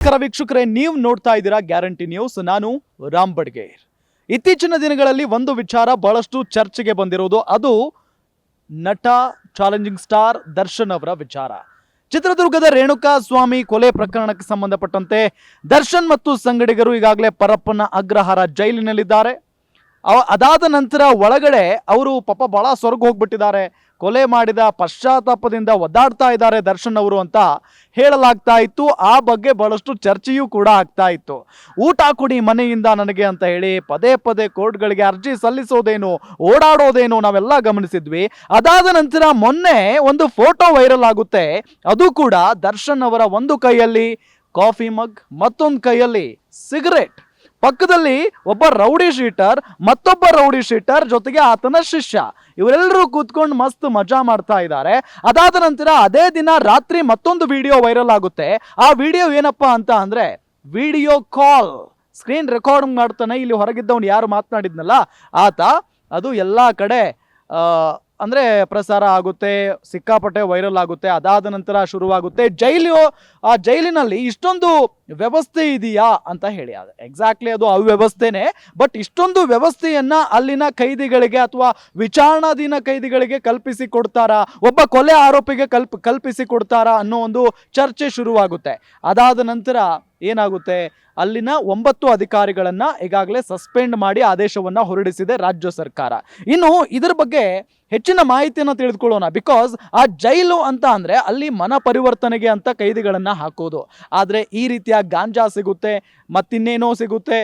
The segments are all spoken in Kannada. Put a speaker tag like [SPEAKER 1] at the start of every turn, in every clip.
[SPEAKER 1] ನಮಸ್ಕಾರ ವೀಕ್ಷಕರೇ, ನೀವು ನೋಡ್ತಾ ಇದ್ದೀರಾ ಗ್ಯಾರಂಟಿ ನ್ಯೂಸ್. ನಾನು ರಾಮ್ ಬಡ್ಗೇರ್. ಇತ್ತೀಚಿನ ದಿನಗಳಲ್ಲಿ ಒಂದು ವಿಚಾರ ಬಹಳಷ್ಟು ಚರ್ಚೆಗೆ ಬಂದಿರುವುದು ಅದು ನಟ ಚಾಲೆಂಜಿಂಗ್ ಸ್ಟಾರ್ ದರ್ಶನ್ ಅವರ ವಿಚಾರ. ಚಿತ್ರದುರ್ಗದ ರೇಣುಕಾ ಸ್ವಾಮಿ ಕೊಲೆ ಪ್ರಕರಣಕ್ಕೆ ಸಂಬಂಧಪಟ್ಟಂತೆ ದರ್ಶನ್ ಮತ್ತು ಸಂಗಡಿಗರು ಈಗಾಗಲೇ ಪರಪ್ಪನ ಅಗ್ರಹಾರ ಜೈಲಿನಲ್ಲಿದ್ದಾರೆ. ಅದಾದ ನಂತರ ಒಳಗಡೆ ಅವರು ಪಾಪ ಬಹಳ ಸ್ವರ್ಗ ಹೋಗ್ಬಿಟ್ಟಿದ್ದಾರೆ. ಕೊಲೆ ಮಾಡಿದ ಪಶ್ಚಾತ್ತಾಪದಿಂದ ಒದ್ದಾಡ್ತಾ ಇದ್ದಾರೆ ದರ್ಶನ್ ಅವರು ಅಂತ ಹೇಳಲಾಗ್ತಾ ಇತ್ತು. ಆ ಬಗ್ಗೆ ಬಹಳಷ್ಟು ಚರ್ಚೆಯೂ ಕೂಡ ಆಗ್ತಾ ಇತ್ತು. ಊಟ ಕೊಡಿ ಮನೆಯಿಂದ ನನಗೆ ಅಂತ ಹೇಳಿ ಪದೇ ಪದೇ ಕೋರ್ಟ್ಗಳಿಗೆ ಅರ್ಜಿ ಸಲ್ಲಿಸೋದೇನು, ಓಡಾಡೋದೇನು ನಾವೆಲ್ಲ ಗಮನಿಸಿದ್ವಿ. ಅದಾದ ನಂತರ ಮೊನ್ನೆ ಒಂದು ಫೋಟೋ ವೈರಲ್ ಆಗುತ್ತೆ. ಅದು ಕೂಡ ದರ್ಶನ್ ಅವರ ಒಂದು ಕೈಯಲ್ಲಿ, ಕಾಫಿ ಮಗ್ ಮತ್ತೊಂದು ಕೈಯಲ್ಲಿ, ಸಿಗರೇಟ್. ಪಕ್ಕದಲ್ಲಿ ಒಬ್ಬ ರೌಡಿ ಶೀಟರ್, ಮತ್ತೊಬ್ಬ ರೌಡಿ ಶೀಟರ್ ಜೊತೆಗೆ ಆತನ ಶಿಷ್ಯ. ಇವರೆಲ್ಲರೂ ಕೂತ್ಕೊಂಡು ಮಸ್ತ್ ಮಜಾ ಮಾಡ್ತಾ ಇದ್ದಾರೆ. ಅದಾದ ನಂತರ ಅದೇ ದಿನ ರಾತ್ರಿ ಮತ್ತೊಂದು ವಿಡಿಯೋ ವೈರಲ್ ಆಗುತ್ತೆ. ಆ ವಿಡಿಯೋ ಏನಪ್ಪಾ ಅಂತ ಅಂದ್ರೆ ವಿಡಿಯೋ ಕಾಲ್. ಸ್ಕ್ರೀನ್ ರೆಕಾರ್ಡ್ ಮಾಡ್ತಾನೆ, ಇಲ್ಲಿ ಹೊರಗಿದ್ದವನು ಯಾರು ಮಾತನಾಡಿದ್ನಲ್ಲ? ಆತ, ಅದು ಎಲ್ಲ ಕಡೆ ಅಂದ್ರೆ ಪ್ರಸಾರ ಆಗುತ್ತೆ, ಸಿಕ್ಕಾಪಟ್ಟೆ ವೈರಲ್ ಆಗುತ್ತೆ, ಅದಾದ ನಂತರ ಶುರುವಾಗುತ್ತೆ. ಜೈಲು, ಆ ಜೈಲಿನಲ್ಲಿ ಇಷ್ಟೊಂದು ವ್ಯವಸ್ಥೆ ಇದೆಯಾ ಅಂತ ಹೇಳಿ, ಅದು ಎಕ್ಸಾಕ್ಟ್ಲಿ ಅದು ಅವ್ಯವಸ್ಥೆನೇ ಬಟ್ ಇಷ್ಟೊಂದು ವ್ಯವಸ್ಥೆಯನ್ನು ಅಲ್ಲಿನ ಕೈದಿಗಳಿಗೆ ಅಥವಾ ವಿಚಾರಣಾಧೀನ ಕೈದಿಗಳಿಗೆ ಕಲ್ಪಿಸಿ ಕೊಡ್ತಾರಾ? ಒಬ್ಬ ಕೊಲೆ ಆರೋಪಿಗೆ ಕಲ್ಪ್, ಕಲ್ಪಿಸಿ ಕೊಡ್ತಾರಾ ಅನ್ನೋ ಒಂದು ಚರ್ಚೆ ಶುರುವಾಗುತ್ತೆ. ಅದಾದ ನಂತರ ಏನಾಗುತ್ತೆ? ಅಲ್ಲಿನ ಒಂಬತ್ತು ಅಧಿಕಾರಿಗಳನ್ನು ಈಗಾಗಲೇ ಸಸ್ಪೆಂಡ್ ಮಾಡಿ ಆದೇಶವನ್ನ ಹೊರಡಿಸಿದೆ ರಾಜ್ಯ ಸರ್ಕಾರ. ಇನ್ನು ಇದರ ಬಗ್ಗೆ ಹೆಚ್ಚಿನ ಮಾಹಿತಿಯನ್ನು ತಿಳಿದುಕೊಳ್ಳೋಣ. ಬಿಕಾಸ್ ಆ ಜೈಲು ಅಂತ ಅಂದರೆ ಅಲ್ಲಿ ಮನ ಪರಿವರ್ತನೆಗೆ ಅಂತ ಕೈದಿಗಳನ್ನು ಹಾಕೋದು. ಆದರೆ ಈ ರೀತಿಯ ಗಾಂಜಾ ಸಿಗುತ್ತೆ, ಮತ್ತಿನ್ನೇನೋ ಸಿಗುತ್ತೆ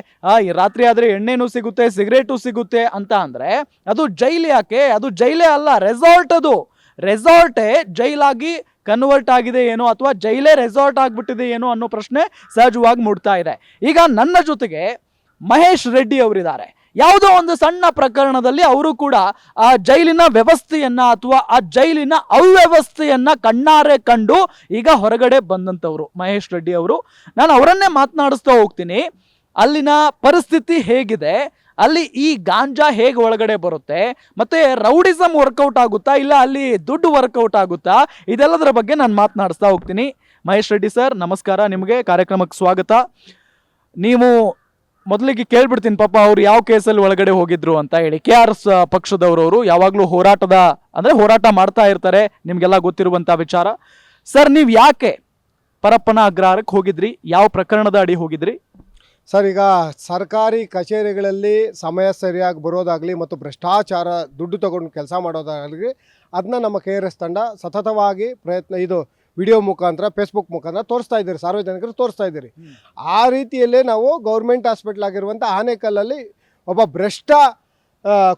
[SPEAKER 1] ರಾತ್ರಿ ಆದ್ರೆ ಎಣ್ಣೆನೂ ಸಿಗುತ್ತೆ, ಸಿಗರೇಟು ಸಿಗುತ್ತೆ ಅಂತ ಅಂದರೆ ಅದು ಜೈಲು ಯಾಕೆ? ಅದು ಜೈಲೇ ಅಲ್ಲ ರೆಸಾರ್ಟ್ ಅದು. ರೆಸಾರ್ಟೇ ಜೈಲಾಗಿ ಕನ್ವರ್ಟ್ ಆಗಿದೆ ಏನೋ ಅಥವಾ ಜೈಲೇ ರೆಸಾರ್ಟ್ ಆಗಿಬಿಟ್ಟಿದೆ ಏನೋ ಅನ್ನೋ ಪ್ರಶ್ನೆ ಸಹಜವಾಗಿ ಮೂಡ್ತಾ ಇದೆ. ಈಗ ನನ್ನ ಜೊತೆಗೆ ಮಹೇಶ್ ರೆಡ್ಡಿ ಅವರಿದ್ದಾರೆ. ಯಾವುದೋ ಒಂದು ಸಣ್ಣ ಪ್ರಕರಣದಲ್ಲಿ ಅವರು ಕೂಡ ಆ ಜೈಲಿನ ವ್ಯವಸ್ಥೆಯನ್ನ ಅಥವಾ ಆ ಜೈಲಿನ ಅವ್ಯವಸ್ಥೆಯನ್ನ ಕಣ್ಣಾರೆ ಕಂಡು ಈಗ ಹೊರಗಡೆ ಬಂದಂಥವ್ರು ಮಹೇಶ್ ರೆಡ್ಡಿ ಅವರು. ನಾನು ಅವರನ್ನೇ ಮಾತನಾಡಿಸ್ತಾ ಹೋಗ್ತೀನಿ. ಅಲ್ಲಿನ ಪರಿಸ್ಥಿತಿ ಹೇಗಿದೆ? ಅಲ್ಲಿ ಈ ಗಾಂಜಾ ಹೇಗೆ ಒಳಗಡೆ ಬರುತ್ತೆ, ಮತ್ತೆ ರೌಡಿಸಮ್ ವರ್ಕೌಟ್ ಆಗುತ್ತಾ, ಇಲ್ಲ ಅಲ್ಲಿ ದುಡ್ಡು ವರ್ಕೌಟ್ ಆಗುತ್ತಾ, ಇದೆಲ್ಲದರ ಬಗ್ಗೆ ನಾನು ಮಾತನಾಡಿಸ್ತಾ ಹೋಗ್ತೀನಿ. ಮಹೇಶ್ ರೆಡ್ಡಿ ಸರ್, ನಮಸ್ಕಾರ, ನಿಮಗೆ ಕಾರ್ಯಕ್ರಮಕ್ಕೆ ಸ್ವಾಗತ. ನೀವು ಮೊದಲಿಗೆ ಕೇಳ್ಬಿಡ್ತೀನಿ, ಪಾಪ ಅವ್ರು ಯಾವ ಕೇಸಲ್ಲಿ ಒಳಗಡೆ ಹೋಗಿದ್ರು ಅಂತ ಹೇಳಿ. ಕೆ ಆರ್ ಎಸ್ ಪಕ್ಷದವರವರು ಯಾವಾಗಲೂ ಹೋರಾಟದ, ಅಂದರೆ ಹೋರಾಟ ಮಾಡ್ತಾ ಇರ್ತಾರೆ, ನಿಮಗೆಲ್ಲ ಗೊತ್ತಿರುವಂಥ ವಿಚಾರ. ಸರ್, ನೀವು ಯಾಕೆ ಪರಪ್ಪನ ಅಗ್ರಹಾರಕ್ಕೆ ಹೋಗಿದ್ರಿ? ಯಾವ ಪ್ರಕರಣದ ಅಡಿ ಹೋಗಿದ್ರಿ?
[SPEAKER 2] ಸರ್ ಈಗ ಸರ್ಕಾರಿ ಕಚೇರಿಗಳಲ್ಲಿ ಸಮಯ ಸರಿಯಾಗಿ ಬರೋದಾಗಲಿ ಮತ್ತು ಭ್ರಷ್ಟಾಚಾರ ದುಡ್ಡು ತಗೊಂಡು ಕೆಲಸ ಮಾಡೋದಾಗಲಿ ಅದನ್ನ ನಮ್ಮ ಕೆ ಆರ್ ಎಸ್ ತಂಡ ಸತತವಾಗಿ ಪ್ರಯತ್ನ ಇದು ವಿಡಿಯೋ ಮುಖಾಂತರ ಫೇಸ್ಬುಕ್ ಮುಖಾಂತರ ತೋರಿಸ್ತಾ ಇದ್ದೀರಿ ಸಾರ್ವಜನಿಕರು ತೋರಿಸ್ತಾ ಇದ್ದೀರಿ. ಆ ರೀತಿಯಲ್ಲೇ ನಾವು ಗೌರ್ಮೆಂಟ್ ಹಾಸ್ಪಿಟ್ಲ್ ಆಗಿರುವಂಥ ಆನೇಕಲ್ಲಲ್ಲಿ ಒಬ್ಬ ಭ್ರಷ್ಟ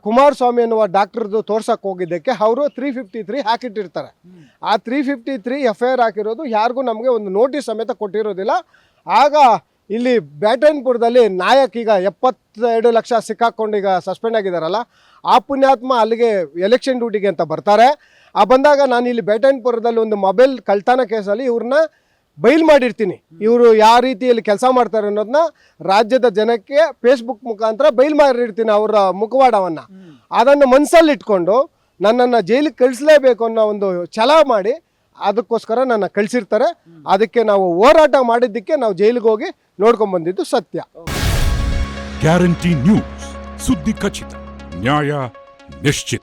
[SPEAKER 2] ಕುಮಾರಸ್ವಾಮಿ ಅನ್ನುವ ಡಾಕ್ಟ್ರದ್ದು ತೋರ್ಸಕ್ಕೆ ಹೋಗಿದ್ದಕ್ಕೆ ಅವರು ತ್ರೀ ಫಿಫ್ಟಿ ತ್ರೀ ಹಾಕಿಟ್ಟಿರ್ತಾರೆ. ಆ three fifty three F I R ಹಾಕಿರೋದು ಯಾರಿಗೂ ನಮಗೆ ಒಂದು ನೋಟಿಸ್ ಸಮೇತ ಕೊಟ್ಟಿರೋದಿಲ್ಲ. ಆಗ ಇಲ್ಲಿ ಬ್ಯಾಟನ್ಪುರದಲ್ಲಿ ನಾಯಕ್ ಈಗ ಎಪ್ಪತ್ತೆರಡು ಲಕ್ಷ ಸಿಕ್ಕಾಕೊಂಡು ಈಗ ಸಸ್ಪೆಂಡ್ ಆಗಿದ್ದಾರಲ್ಲ ಆ ಪುಣ್ಯಾತ್ಮ ಅಲ್ಲಿಗೆ ಎಲೆಕ್ಷನ್ ಡ್ಯೂಟಿಗೆ ಅಂತ ಬರ್ತಾರೆ. ಆ ಬಂದಾಗ ನಾನು ಇಲ್ಲಿ ಬ್ಯಾಟನ್ಪುರದಲ್ಲಿ ಒಂದು ಮೊಬೈಲ್ ಕಳ್ತನ ಕೇಸಲ್ಲಿ ಇವ್ರನ್ನ ಬೈಲ್ ಮಾಡಿರ್ತೀನಿ. ಇವರು ಯಾವ ರೀತಿಯಲ್ಲಿ ಕೆಲಸ ಮಾಡ್ತಾರೆ ಅನ್ನೋದನ್ನ ರಾಜ್ಯದ ಜನಕ್ಕೆ ಫೇಸ್ಬುಕ್ ಮುಖಾಂತರ ಬೈಲ್ ಮಾಡಿರ್ತೀನಿ ಅವರ ಮುಖವಾಡವನ್ನು. ಅದನ್ನು ಮನಸ್ಸಲ್ಲಿಟ್ಕೊಂಡು ನನ್ನನ್ನು ಜೈಲಿಗೆ ಕಳಿಸ್ಲೇಬೇಕು ಅನ್ನೋ ಒಂದು ಛಲ ಮಾಡಿ ಅದಕ್ಕೋಸ್ಕರ ನನ್ನ ಕಳಿಸಿರ್ತಾರೆ. ಅದಕ್ಕೆ ನಾವು ಹೋರಾಟ ಮಾಡಿದ್ದಕ್ಕೆ ನಾವು ಜೈಲಿಗೆ ಹೋಗಿ ನೋಡ್ಕೊಂಡ್ ಬಂದಿದ್ದು ಸತ್ಯ.
[SPEAKER 3] Guarantee news. ಸುದ್ದಿ ಖಚಿತ. ನ್ಯಾಯ ನಿಶ್ಚಿತ.